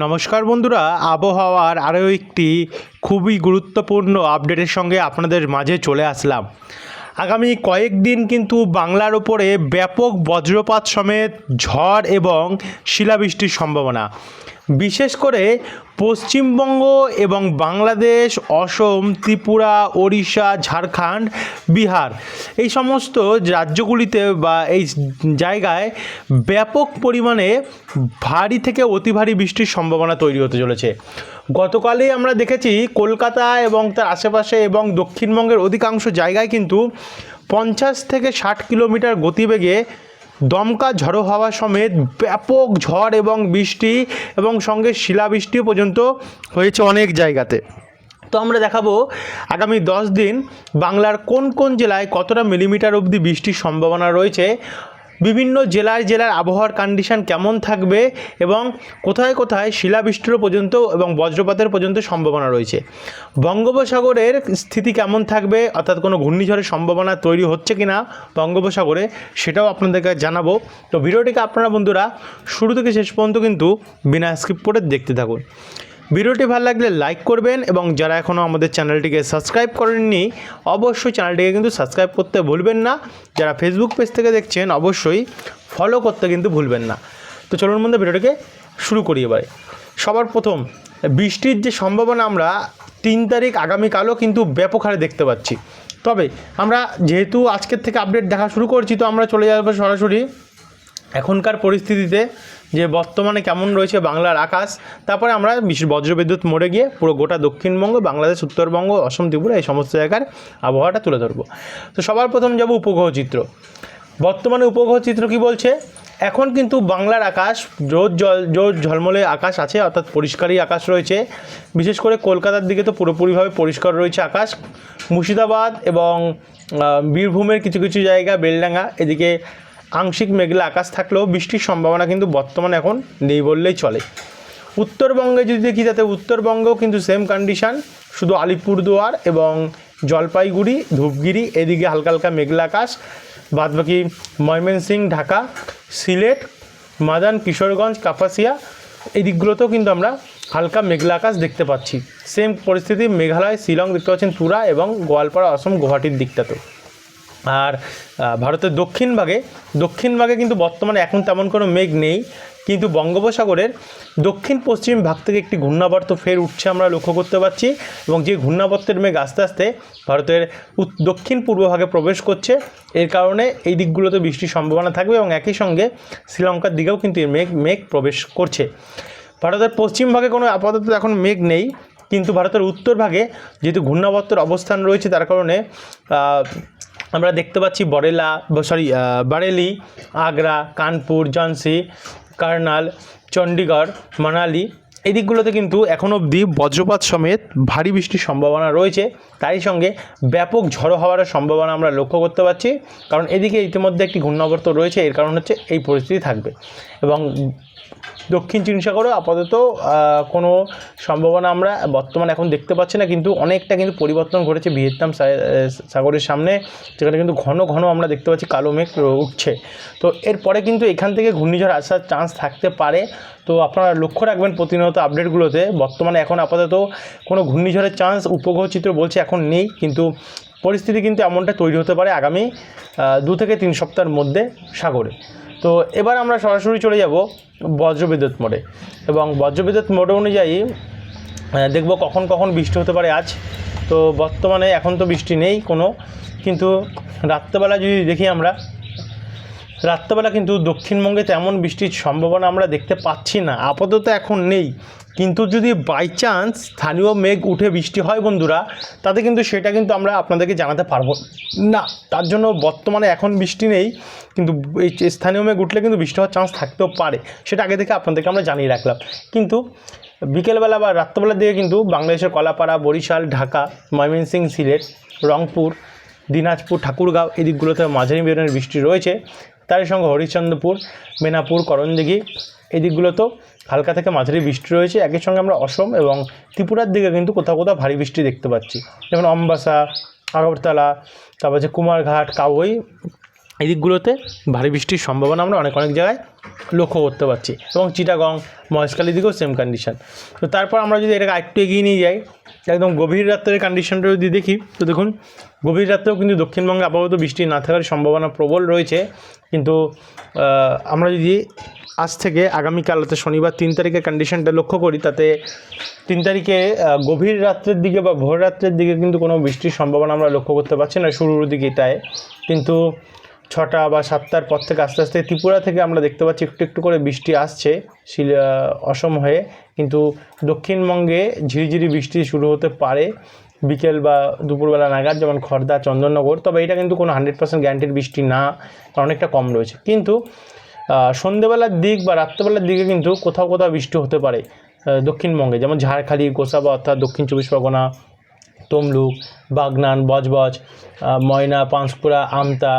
নমস্কার বন্ধুরা, আবহাওয়ার আরও একটি খুবই গুরুত্বপূর্ণ আপডেটের সঙ্গে আপনাদের মাঝে চলে আসলাম। আগামী কয়েকদিন কিন্তু বাংলার ওপরে ব্যাপক বজ্রপাত সমেত ঝড় এবং শিলাবৃষ্টির সম্ভাবনা। বিশেষ করে পশ্চিমবঙ্গ এবং বাংলাদেশ, অসম, ত্রিপুরা, ওড়িশা, ঝাড়খণ্ড, বিহার এই সমস্ত রাজ্যগুলিতে বা এই জায়গায় ব্যাপক পরিমাণে ভারী থেকে অতি ভারী বৃষ্টির সম্ভাবনা তৈরি হতে চলেছে। গতকালই আমরা দেখেছি কলকাতা এবং তার আশেপাশে এবং দক্ষিণবঙ্গের অধিকাংশ জায়গায় কিন্তু পঞ্চাশ থেকে ষাট কিলোমিটার গতিবেগে দমকা ঝড়ো হওয়া সমেত ব্যাপক ঝড় এবং বৃষ্টি এবং সঙ্গে শিলাবৃষ্টিও পর্যন্ত হয়েছে অনেক জায়গাতে। তো আমরা দেখাবো আগামী দশ দিন বাংলার কোন কোন জেলায় কতটা মিলিমিটার অবধি বৃষ্টির সম্ভাবনা রয়েছে। বিভিন্ন জেলায় জেলার আবহাওয়ার কন্ডিশন কেমন থাকবে এবং কোথায় কোথায় শিলাবৃষ্টিরও পর্যন্ত এবং বজ্রপাতের পর্যন্ত সম্ভাবনা রয়েছে। বঙ্গোপসাগরের স্থিতি কেমন থাকবে, অর্থাৎ কোনো ঘূর্ণিঝড়ের সম্ভাবনা তৈরি হচ্ছে কি না বঙ্গোপসাগরে, সেটাও আপনাদেরকে জানাব। তো ভিডিওটিকে আপনারা বন্ধুরা শুরু থেকে শেষ পর্যন্ত কিন্তু বিনা স্কিপ করে দেখতে থাকুন। ভিডিওটি ভালো লাগলে লাইক করবেন এবং যারা এখনও আমাদের চ্যানেলটিকে সাবস্ক্রাইব করেননি, অবশ্যই চ্যানেলটিকে কিন্তু সাবস্ক্রাইব করতে ভুলবেন না। যারা ফেসবুক পেজ থেকে দেখছেন, অবশ্যই ফলো করতে কিন্তু ভুলবেন না। তো চলুন মধ্যে ভিডিওটিকে শুরু করি এবারে। সবার প্রথম, বৃষ্টির যে সম্ভাবনা আমরা তিন তারিখ আগামীকালও কিন্তু ব্যাপক হারে দেখতে পাচ্ছি। তবে আমরা যেহেতু আজকের থেকে আপডেট দেখা শুরু করছি, তো আমরা চলে যাব সরাসরি এখনকার পরিস্থিতিতে যে বর্তমানে কেমন রয়েছে বাংলার আকাশ, তারপরে আমরা বজ্রবিদ্যুৎ মোড়ে গিয়ে পুরো গোটা দক্ষিণবঙ্গ, বাংলাদেশ, উত্তরবঙ্গ, অসম, ত্রিপুরা এই সমস্ত জায়গার আবহাওয়াটা তুলে ধরবো। তো সবার প্রথম যাব উপগ্রহ চিত্র। বর্তমানে উপগ্রহ চিত্র কি বলছে? এখন কিন্তু বাংলার আকাশ রোদ জল জোর ঝলমলে আকাশ আছে, অর্থাৎ পরিষ্কারই আকাশ রয়েছে। বিশেষ করে কলকাতার দিকে তো পুরোপুরিভাবে পরিষ্কার রয়েছে আকাশ। মুর্শিদাবাদ এবং বীরভূমের কিছু কিছু জায়গা, বেলডাঙ্গা, এদিকে আংশিক মেঘলা আকাশ থাকলেও বৃষ্টির সম্ভাবনা কিন্তু বর্তমানে এখন নেই বললেই চলে। উত্তরবঙ্গে যদি দেখি তাতে উত্তরবঙ্গেও কিন্তু সেম কন্ডিশান শুধু আলিপুরদুয়ার এবং জলপাইগুড়ি, ধূপগিরি, এদিকে হালকা হালকা মেঘলা আকাশ। বাদবাকি ময়মনসিং ঢাকা, সিলেট, মাদান, কিশোরগঞ্জ, কাপাসিয়া, এই দিকগুলোতেও কিন্তু আমরা হালকা মেঘলা আকাশ দেখতে পাচ্ছি। সেম পরিস্থিতি মেঘালয়, শিলং দেখতে পাচ্ছেন তুরা এবং গোয়ালপাড়া, অসম, গুয়াহাটির দিকটাতেও। আর ভারতের দক্ষিণ ভাগে দক্ষিণ ভাগে কিন্তু বর্তমানে এখন তেমন কোনো মেঘ নেই, কিন্তু বঙ্গোপসাগরের দক্ষিণ পশ্চিম ভাগ থেকে একটি ঘূর্ণাবর্ত ফের উঠছে আমরা লক্ষ্য করতে পারছি এবং যে ঘূর্ণাবর্তের মেঘ আস্তে আস্তে ভারতের দক্ষিণ পূর্ব ভাগে প্রবেশ করছে, এর কারণে এই দিকগুলোতে বৃষ্টির সম্ভাবনা থাকবে এবং একই সঙ্গে শ্রীলঙ্কার দিকেও কিন্তু এই মেঘ মেঘ প্রবেশ করছে। ভারতের পশ্চিম ভাগে কোনো আপাতত এখন মেঘ নেই, কিন্তু ভারতের উত্তর ভাগে যেহেতু ঘূর্ণাবর্তের অবস্থান রয়েছে, তার কারণে আমরা দেখতে পাচ্ছি বরেলা সরি বারেলি, আগ্রা, কানপুর, ঝান্সি, কার্নাল চণ্ডীগড় মানালি। এই দিকগুলোতে কিন্তু এখন অবধি বজ্রপাত সমেত ভারী বৃষ্টির সম্ভাবনা রয়েছে। তারই সঙ্গে ব্যাপক ঝড়ো হওয়ার সম্ভাবনা আমরা লক্ষ্য করতে পারছি। কারণ এদিকে ইতিমধ্যে একটি ঘূর্ণাবর্ত রয়েছে, এর কারণ হচ্ছে এই পরিস্থিতি থাকবে। এবং দক্ষিণ চীন সাগরেও আপাতত কোনো সম্ভাবনা আমরা বর্তমানে এখন দেখতে পাচ্ছি না, কিন্তু অনেকটা কিন্তু পরিবর্তন ঘটেছে ভিয়েতনাম সাগরের সামনে, যেখানে কিন্তু ঘন ঘন আমরা দেখতে পাচ্ছি কালো মেঘ উঠছে। তো এরপরে কিন্তু এখান থেকে ঘূর্ণিঝড় আসার চান্স থাকতে পারে। তো আপনারা লক্ষ্য রাখবেন প্রতিনিয়ত আপডেটগুলোতে বর্তমানে এখন আপাতত কোনো ঘূর্ণিঝড়ের চান্স উপগ্রহ চিত্র বলছে এখন নেই, কিন্তু পরিস্থিতি কিন্তু এমনটা তৈরি হতে পারে আগামী দু থেকে তিন সপ্তাহের মধ্যে সাগরে। তো এবার আমরা সরাসরি চলে যাব বজ্রবিদ্যুৎ মোড়ে এবং বজ্রবিদ্যুৎ মোড়ে অনুযায়ী দেখব কখন কখন বৃষ্টি হতে পারে আজ। তো বর্তমানে এখন তো বৃষ্টি নেই কোনো, কিন্তু রাত্রেবেলা যদি দেখি আমরা, রাত্রেবেলা কিন্তু দক্ষিণবঙ্গে তেমন বৃষ্টির সম্ভাবনা আমরা দেখতে পাচ্ছি না। আপাতত এখন নেই। কিন্তু যদি বাই চান্স স্থানীয় মেঘ উঠে বৃষ্টি হয় বন্ধুরা, তাতে কিন্তু সেটা কিন্তু আমরা আপনাদেরকে জানাতে পারব না। তার জন্য বর্তমানে এখন বৃষ্টি নেই, কিন্তু এই স্থানীয় মেঘ উঠলে কিন্তু বৃষ্টি হওয়ার চান্স থাকতেও পারে, সেটা আগে থেকে আপনাদেরকে আমরা জানিয়ে রাখলাম। কিন্তু বিকেলবেলা বা রাত্রবেলার দিকে কিন্তু বাংলাদেশের কলাপাড়া, বরিশাল, ঢাকা, ময়মনসিংহ, সিলেট, রংপুর, দিনাজপুর, ঠাকুরগাঁও এই দিকগুলোতে মাঝারি বেরোনের বৃষ্টি রয়েছে। তার সঙ্গে হরিশ্চন্দ্রপুর, মেনাপুর, করণদিঘি এই দিকগুলোতেও হালকা থেকে মাঝারি বৃষ্টি রয়েছে, একই সঙ্গে আমরা অসম এবং ত্রিপুরার দিকে কিন্তু কোথাও কোথাও ভারী বৃষ্টি দেখতে পাচ্ছি। যেমন অম্বাসা, আগরতলা, তারপর হচ্ছে কুমারঘাট, কাবই এই দিকগুলোতে ভারী বৃষ্টির সম্ভাবনা আমরা অনেক অনেক জায়গায় লক্ষ্য করতে পারছি। এবং চিটাগং মহেশখালীর দিকেও সেম কন্ডিশন তো তারপর আমরা যদি এটাকে আরেকটু এগিয়ে নিয়ে যাই, একদম গভীর রাত্রের কন্ডিশনটা যদি দেখি, তো দেখুন, গভীর রাত্রেও কিন্তু দক্ষিণবঙ্গে আপাতত বৃষ্টি না থাকার সম্ভাবনা প্রবল রয়েছে। কিন্তু আমরা যদি আজ থেকে আগামীকাল অর্থাৎ শনিবার তিন তারিখের কন্ডিশনটা লক্ষ্য করি, তাতে তিন তারিখে গভীর রাত্রের দিকে বা ভোর রাত্রের দিকে কিন্তু কোনো বৃষ্টির সম্ভাবনা আমরা লক্ষ্য করতে পারছি না, শুরুর দিকে তাই কিন্তু ছটা বা সাতটার পর থেকে আস্তে আস্তে ত্রিপুরা থেকে আমরা দেখতে পাচ্ছি একটু একটু করে বৃষ্টি আসছে অসম হয়ে। কিন্তু দক্ষিণবঙ্গে ঝিরিঝিরি বৃষ্টি শুরু হতে পারে বিকেল বা দুপুরবেলা নাগাদ, যেমন খড়দা চন্দননগর। তবে এটা কিন্তু কোনো হান্ড্রেড পার্সেন্ট গ্যারান্টির বৃষ্টি না অনেকটা কম রয়েছে। কিন্তু সন্ধেবেলার দিক বা রাত্রেবেলার দিকে কিন্তু কোথাও কোথাও বৃষ্টি হতে পারে দক্ষিণবঙ্গে। যেমন ঝাড়খালি, গোসাবা অর্থাৎ দক্ষিণ চব্বিশ পরগনা তমলুক, বাগনান, বজবজ ময়না, পাঁশকুড়া, আমতা,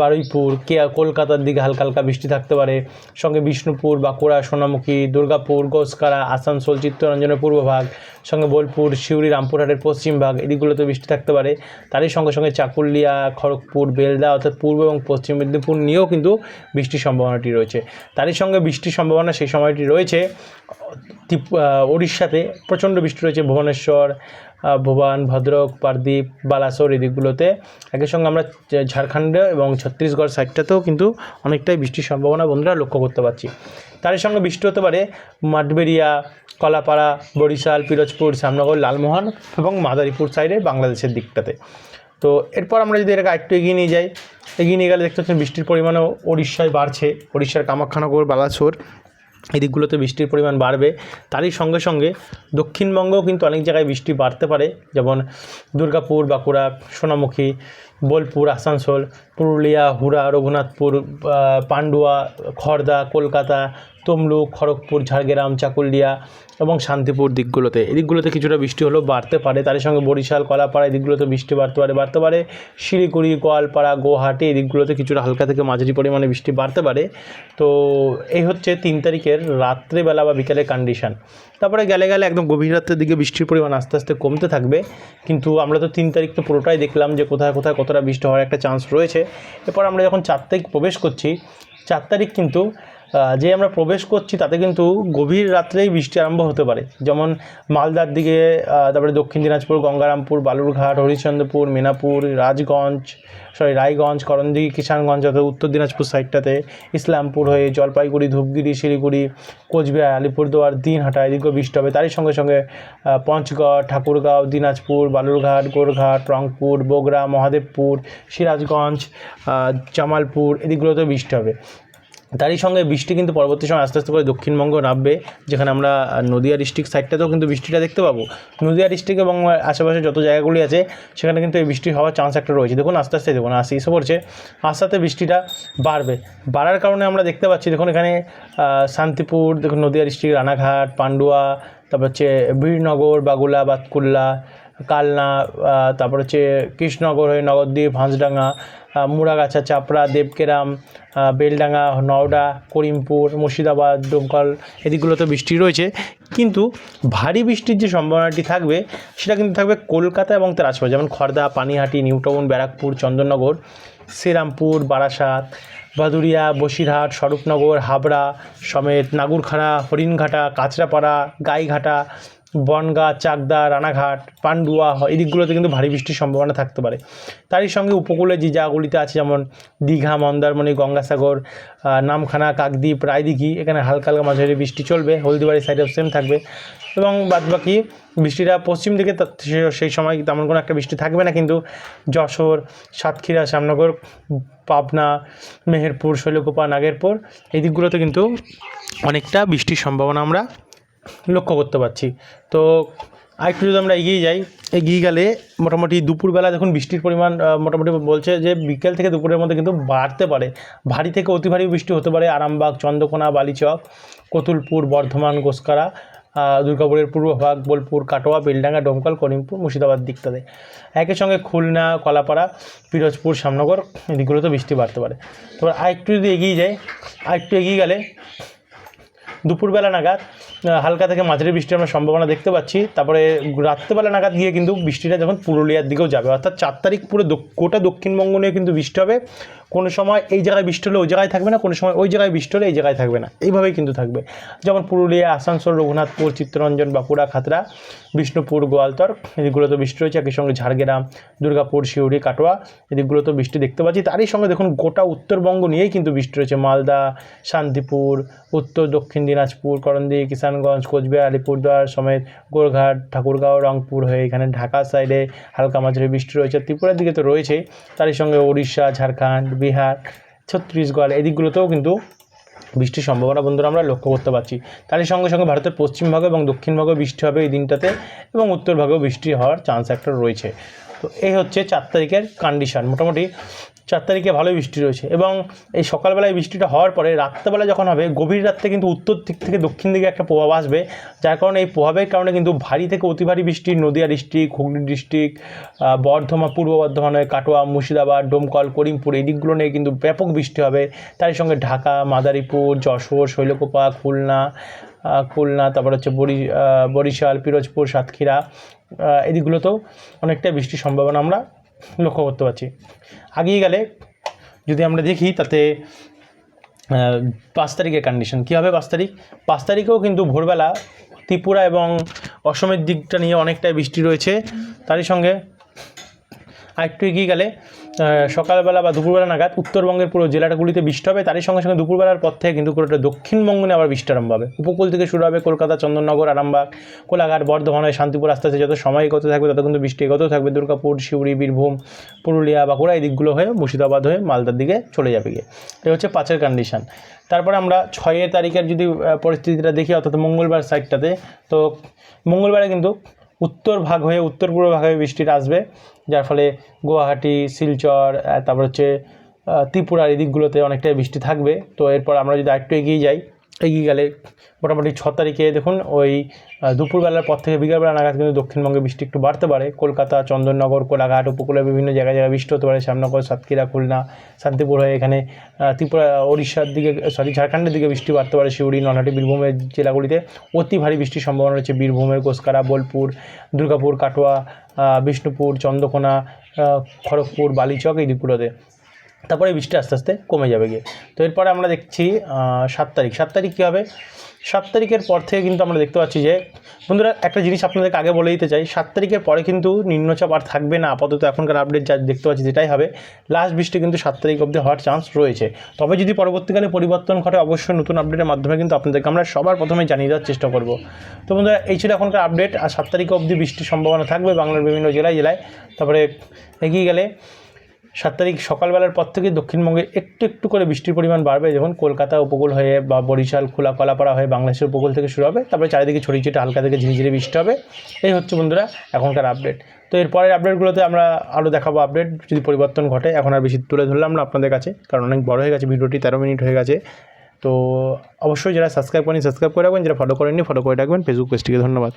বারুইপুর, কেয়া, কলকাতার দিকে হালকা হালকা বৃষ্টি থাকতে পারে। সঙ্গে বিষ্ণুপুর, বাঁকুড়া, সোনামুখী, দুর্গাপুর, গোসকারা, আসানসোল, চিত্তরঞ্জনের পূর্বভাগ, সঙ্গে বোলপুর, সিউড়ি, রামপুরহাটের পশ্চিম ভাগ, এদিকগুলোতে বৃষ্টি থাকতে পারে। তারই সঙ্গে সঙ্গে চাকুলিয়া, খড়গপুর, বেলদা, অর্থাৎ পূর্ব এবং পশ্চিম মেদিনীপুর নিয়েও কিন্তু বৃষ্টির সম্ভাবনাটি রয়েছে। তারই সঙ্গে বৃষ্টির সম্ভাবনা সেই সময়টি রয়েছে। উড়িষ্যাতে প্রচণ্ড বৃষ্টি রয়েছে, ভুবনেশ্বর ভুবন, ভদ্রক পারদ্বীপ বালাসোর এই দিকগুলোতে একই সঙ্গে আমরা ঝাড়খণ্ড এবং ছত্তিশগড় সাইডটাতেও কিন্তু অনেকটাই বৃষ্টির সম্ভাবনা বন্ধুরা লক্ষ্য করতে পারছি। তারই সঙ্গে বৃষ্টি হতে পারে মাঠবেরিয়া কলাপাড়া, বরিশাল, পিরোজপুর, শ্যামনগর, লালমোহন এবং মাদারীপুর সাইডে বাংলাদেশের দিকটাতে। তো এরপর আমরা যদি এটাকে একটু এগিয়ে নিয়ে যাই, এগিয়ে নিয়ে গেলে দেখতে পাচ্ছেন বৃষ্টির পরিমাণও উড়িষ্যায় বাড়ছে। উড়িষ্যার কামাখ্যানগর, বালাসোর এই দিকগুলোতে বৃষ্টির পরিমাণ বাড়বে। তারই সঙ্গে সঙ্গে দক্ষিণবঙ্গেও কিন্তু অনেক জায়গায় বৃষ্টি বাড়তে পারে। যেমন দুর্গাপুর, বাঁকুড়া, সোনামুখী বোলপুর, আসানসোল, পুরুলিয়া, হুড়া, রঘুনাথপুর পান্ডুয়া খড়দা কলকাতা, তমলুক, খড়গপুর, ঝাড়গ্রাম, চাকুলিয়া এবং শান্তিপুর দিকগুলোতে। এদিকগুলোতে কিছুটা বৃষ্টি হলেও বাড়তে পারে। তার সঙ্গে বরিশাল, কলাপাড়া এই দিকগুলোতে বৃষ্টি বাড়তে পারে। বাড়তে পারে শিলিগুড়ি, গোয়ালপাড়া, গুয়াহাটি এদিকগুলোতে কিছুটা হালকা থেকে মাঝারি পরিমাণে বৃষ্টি বাড়তে পারে। তো এই হচ্ছে তিন তারিখের রাত্রেবেলা বা বিকালের কন্ডিশান তারপরে গেলে গেলে একদম গভীর রাত্রের দিকে বৃষ্টির পরিমাণ আস্তে আস্তে কমতে থাকবে। কিন্তু আমরা তো তিন তারিখ তো পুরোটাই দেখলাম যে কোথায় কোথায় কতটা বৃষ্টি হওয়ার একটা চান্স রয়েছে। এরপর আমরা যখন চার তারিখ প্রবেশ করছি, চার তারিখ কিন্তু যে আমরা প্রবেশ করছি তাতে কিন্তু গভীর রাত্রেই বৃষ্টি আরম্ভ হতে পারে। যেমন মালদার দিকে তারপরে দক্ষিণ দিনাজপুর, গঙ্গারামপুর, বালুরঘাট, হরিশ্চন্দ্রপুর, মেনাপুর, রাজগঞ্জ সরি রায়গঞ্জ, করণদিঘি, কিষানগঞ্জ অর্থাৎ উত্তর দিনাজপুর সাইডটাতে, ইসলামপুর হয়ে জলপাইগুড়ি, ধূপগিরি, শিলিগুড়ি, কোচবিহার, আলিপুরদুয়ার, দিনহাটা এদিকেও বৃষ্টি হবে। তারই সঙ্গে সঙ্গে পঞ্চগড়, ঠাকুরগাঁও, দিনাজপুর, বালুরঘাট, গোরঘাট, রংপুর, বগুড়া, মহাদেবপুর, সিরাজগঞ্জ জামালপুর এদিকগুলোতেও বৃষ্টি হবে। তারই সঙ্গে বৃষ্টি কিন্তু পরবর্তী সময় আস্তে আস্তে করে দক্ষিণবঙ্গ নামবে, যেখানে আমরা নদিয়া ডিস্ট্রিক্ট সাইডটাতেও কিন্তু বৃষ্টিটা দেখতে পাবো। নদিয়া ডিস্ট্রিক্ট এবং আশেপাশে যত জায়গাগুলি আছে, সেখানে কিন্তু এই বৃষ্টি হওয়ার চান্স একটা রয়েছে। দেখুন, আস্তে আস্তে, দেখুন আসতে এসে পড়ছে। আস্তে আস্তে বৃষ্টিটা বাড়বে। বাড়ার কারণে আমরা দেখতে পাচ্ছি, দেখুন, এখানে শান্তিপুর, দেখুন, নদিয়া ডিস্ট্রিক্ট রানাঘাট, পান্ডুয়া, তারপর হচ্ছে, বীরনগর, বাগুলা, বাতকুল্লা কালনা তারপর হচ্ছে কৃষ্ণনগর হয়ে নগরদ্বীপ হাঁসডাঙ্গা মুড়াগাছা, চাপড়া, দেবকেরাম বেলডাঙ্গা, নওডা, করিমপুর, মুর্শিদাবাদ, ডোমকল এদিকগুলোতে বৃষ্টি রয়েছে। কিন্তু ভারী বৃষ্টির যে সম্ভাবনাটি থাকবে, সেটা কিন্তু থাকবে কলকাতা এবং তার আশপাশে, যেমন খড়দা পানিহাটি, নিউটাউন, ব্যারাকপুর, চন্দননগর, শ্রীরামপুর, বারাসাত বাদুরিয়া বসিরহাট, স্বরূপনগর, হাবড়া, সমেত নাগুরখাড়া হরিণঘাটা, কাঁচরাপাড়া, গাইঘাটা বনগা, চাকদা, রানাঘাট, পান্ডুয়া এই দিকগুলোতে কিন্তু ভারী বৃষ্টির সম্ভাবনা থাকতে পারে। তারই সঙ্গে উপকূলে যে জায়গাগুলিতে আছে, যেমন দীঘা, মন্দারমণি, গঙ্গাসাগর নামখানা, কাকদ্বীপ, রায়দিঘি, এখানে হালকা হালকা মাঝারি বৃষ্টি চলবে। হলদিবাড়ি সাইডেও সেম থাকবে। এবং বাদবাকি বৃষ্টিটা পশ্চিম দিকে সেই সময় তেমন কোনো একটা বৃষ্টি থাকবে না, কিন্তু যশোর, সাতক্ষীরা, শ্যামনগর, পাবনা, মেহেরপুর, শৈলকুপা, নাগেরপুর, এই দিকগুলোতে কিন্তু অনেকটা বৃষ্টির সম্ভাবনা আমরা লক্ষ্য করতে পারছি। তো আরেকটু যদি আমরা এগিয়ে যাই, এগিয়ে গেলে মোটামুটি দুপুরবেলা দেখুন বৃষ্টির পরিমাণ মোটামুটি বলছে যে বিকেল থেকে দুপুরের মধ্যে কিন্তু বাড়তে পারে। ভারী থেকে অতি ভারী বৃষ্টি হতে পারে আরামবাগ, চন্দ্রকোনা, বালিচক, কতুলপুর, বর্ধমান গোসকারা দুর্গাপুরের পূর্বভাগ বোলপুর, কাটোয়া, বেলডাঙ্গা, ডোমকল, করিমপুর, মুর্শিদাবাদ দিকটাতে। একই সঙ্গে খুলনা, কলাপাড়া, পিরোজপুর, শ্যামনগর, এদিকগুলোতে বৃষ্টি বাড়তে পারে। তারপর আরেকটু যদি এগিয়ে যায় আরেকটু এগিয়ে গেলে দুপুরবেলা নাগাদ হালকা থেকে মাঝারি বৃষ্টি আমরা সম্ভাবনা দেখতে পাচ্ছি। তারপরে রাত্রেবেলা নাগাদ গিয়ে কিন্তু বৃষ্টিটা যখন পুরুলিয়ার দিকেও যাবে। অর্থাৎ চার তারিখ পুরো গোটা দক্ষিণবঙ্গ নিয়ে কিন্তু বৃষ্টি হবে। কোনো সময় এই জায়গায় বৃষ্টি হলে ওই জায়গায় থাকবে না, কোনো সময় ওই জায়গায় বৃষ্টি হলে এই জায়গায় থাকবে না। এইভাবেই কিন্তু থাকবে। যেমন পুরুলিয়া, আসানসোল, রঘুনাথপুর, চিত্তরঞ্জন, বাঁকুড়া, খাতড়া, বিষ্ণুপুর, গোয়ালতর, এদিকগুলো তো বৃষ্টি রয়েছে একই সঙ্গে ঝাড়গ্রাম, দুর্গাপুর শিউড়ি কাটোয়া, এদিকগুলো তো বৃষ্টি দেখতে পাচ্ছি। তারই সঙ্গে দেখুন, গোটা উত্তরবঙ্গ নিয়েই কিন্তু বৃষ্টি রয়েছে মালদা, শান্তিপুর, উত্তর, দক্ষিণ দিনাজপুর করন্দি কিষানগঞ্জ, কোচবিহার, আলিপুরদুয়ার সমেত গোরঘাট, ঠাকুরগাঁও, রংপুর হয়ে এখানে ঢাকা সাইডে হালকা মাঝারি বৃষ্টি রয়েছে। ত্রিপুরার দিকে তো রয়েছেই। তারই সঙ্গে উড়িষ্যা ঝাড়খণ্ড বিহার, ছত্তিশগড়, এদিকগুলোতেও কিন্তু বৃষ্টির সম্ভাবনা বন্ধুরা আমরা লক্ষ্য করতে পারছি। তারই সঙ্গে সঙ্গে ভারতের পশ্চিম ভাগে এবং দক্ষিণ ভাগেও বৃষ্টি হবে এই দিনটাতে এবং উত্তরভাগেও বৃষ্টি হওয়ার চান্স একটা রয়েছে। তো এই হচ্ছে চার তারিখের কন্ডিশন মোটামুটি চার তারিখে ভালোই বৃষ্টি রয়েছে এবং এই সকালবেলায় বৃষ্টিটা হওয়ার পরে রাত্রেবেলা যখন হবে, গভীর রাত্রে কিন্তু উত্তর দিক থেকে দক্ষিণ দিকে একটা প্রভাব আসবে, যার কারণে এই প্রভাবের কারণে কিন্তু ভারী থেকে অতি ভারী বৃষ্টি নদিয়া ডিস্ট্রিক্ট হুগলি ডিস্ট্রিক্ট বর্ধমান, পূর্ব বর্ধমানে কাটোয়া, মুর্শিদাবাদ ডোমকল করিমপুর, এই দিকগুলো নিয়ে কিন্তু ব্যাপক বৃষ্টি হবে। তারই সঙ্গে ঢাকা, মাদারীপুর, যশোর, শৈলকোপা, খুলনা খুলনা, তারপর হচ্ছে বরি বরিশাল, পিরোজপুর, সাতক্ষীরা এদিকগুলোতেও অনেকটা বৃষ্টির সম্ভাবনা আমরা লক্ষ্য করতে পারছি। আগিয়ে গেলে যদি আমরা দেখি তাতে পাঁচ তারিখের কন্ডিশন কী হবে পাঁচ তারিখ? পাঁচ তারিখেও কিন্তু ভোরবেলা ত্রিপুরা এবং অসমের দিকটা নিয়ে অনেকটাই বৃষ্টি রয়েছে। তারই সঙ্গে আরেকটু এগিয়ে গেলে সকালবেলা বা দুপুরবেলা নাগাদ উত্তরবঙ্গের পুরো জেলাটাগুলিতে বৃষ্টি হবে। তারই সঙ্গে সঙ্গে দুপুরবেলার পর থেকে কিন্তু পুরোটা দক্ষিণবঙ্গ আবার বৃষ্টি আরম্ভ হবে। উপকূল থেকে শুরু হবে কলকাতা, চন্দননগর, আরামবাগ, কোলাঘাট, বর্ধমান হয়ে শান্তিপুর আস্তে আস্তে যত সময় এগোতে থাকবে তত কিন্তু বৃষ্টি এগোতেও থাকবে। দুর্গাপুর, শিউড়ি, বীরভূম, পুরুলিয়া বাঁকুড়া এই দিকগুলো হয়ে মুর্শিদাবাদ হয়ে মালদার দিকে চলে যাবে গিয়ে। এই হচ্ছে পাঁচের কন্ডিশন তারপরে আমরা ছয়ের তারিখের যদি পরিস্থিতিটা দেখি, অর্থাৎ মঙ্গলবার সাইডটাতে তো মঙ্গলবারে কিন্তু উত্তর ভাগ হয়ে উত্তর পূর্ব ভাগে বৃষ্টিটা আসবে। যার ফলে গুয়াহাটি, শিলচর তারপর হচ্ছে ত্রিপুরার এই দিকগুলোতে অনেকটাই বৃষ্টি থাকবে। তো এরপর আমরা যদি আরেকটু এগিয়ে যাই এগিয়ে গেলে মোটামুটি ছ তারিখে দেখুন ওই দুপুরবেলার পর থেকে বিকালবেলা নাগাদ কিন্তু দক্ষিণবঙ্গে বৃষ্টি একটু বাড়তে পারে। কলকাতা, চন্দননগর, কোলাঘাট, উপকূলে বিভিন্ন জায়গায় জায়গায় বৃষ্টি হতে পারে। শ্যামনগর, সাতক্ষীরা, খুলনা, শান্তিপুর হয়ে এখানে ত্রিপুরা, ওড়িশার দিকে সরি ঝাড়খণ্ডের দিকে বৃষ্টি বাড়তে পারে। শিউড়ি, নলহাটি বীরভূমের জেলাগুলিতে অতি ভারী বৃষ্টির সম্ভাবনা রয়েছে। বীরভূমের কোসকারা বোলপুর, দুর্গাপুর, কাটোয়া বিষ্ণুপুর, চন্দ্রকোনা খড়গপুর, বালিচক এই দিকগুলোতে। তারপরে বৃষ্টি আস্তে আস্তে কমে যাবে গিয়ে। তো এরপরে আমরা দেখছি সাত তারিখ। সাত তারিখ কী হবে? সাত তারিখের পর থেকে কিন্তু আমরা দেখতে পাচ্ছি যে, বন্ধুরা, একটা জিনিস আপনাদেরকে আগে বলে দিতে চাই। সাত তারিখের পরে কিন্তু নিম্নচাপ আর থাকবে না। আপাতত এখনকার আপডেট যা দেখতে পাচ্ছি যেটাই হবে। লাস্ট বৃষ্টি কিন্তু সাত তারিখ অবধি হওয়ার চান্স রয়েছে। তবে যদি পরবর্তীকালে পরিবর্তন ঘটে, অবশ্যই নতুন আপডেটের মাধ্যমে কিন্তু আপনাদেরকে আমরা সবার প্রথমে জানিয়ে দেওয়ার চেষ্টা করব। তো বন্ধুরা, এই ছিল এখনকার আপডেট আর সাত তারিখ অবধি বৃষ্টির সম্ভাবনা থাকবে বাংলার বিভিন্ন জেলায় জেলায়। তারপরে এগিয়ে গেলে সাত তারিখ সকালবেলার পর থেকে দক্ষিণবঙ্গে একটু একটু করে বৃষ্টির পরিমাণ বাড়বে। যখন কলকাতা উপকূল হয়ে বা বরিশাল, খোলা কলাপাড়া হয়ে বাংলাদেশের উপকূল থেকে শুরু হবে, তারপরে চারিদিকে ছড়িয়ে ছিটে হালকা থেকে ঝিরিঝিরি বৃষ্টি হবে। এই হচ্ছে বন্ধুরা এখনকার আপডেট তো এরপরের আপডেটগুলোতে আমরা আরও দেখাবো আপডেট যদি পরিবর্তন ঘটে, এখন আর বেশি তুলে ধরলাম না আপনাদের কাছে, কারণ অনেক বড় হয়ে গেছে ভিডিওটি, তেরো মিনিট হয়ে গেছে। তো অবশ্যই যারা সাবস্ক্রাইব করেনি সাবস্ক্রাইব করে রাখবেন, যারা ফলো করেননি ফলো করে রাখবেন। ফেসবুক পেজটিকে ধন্যবাদ।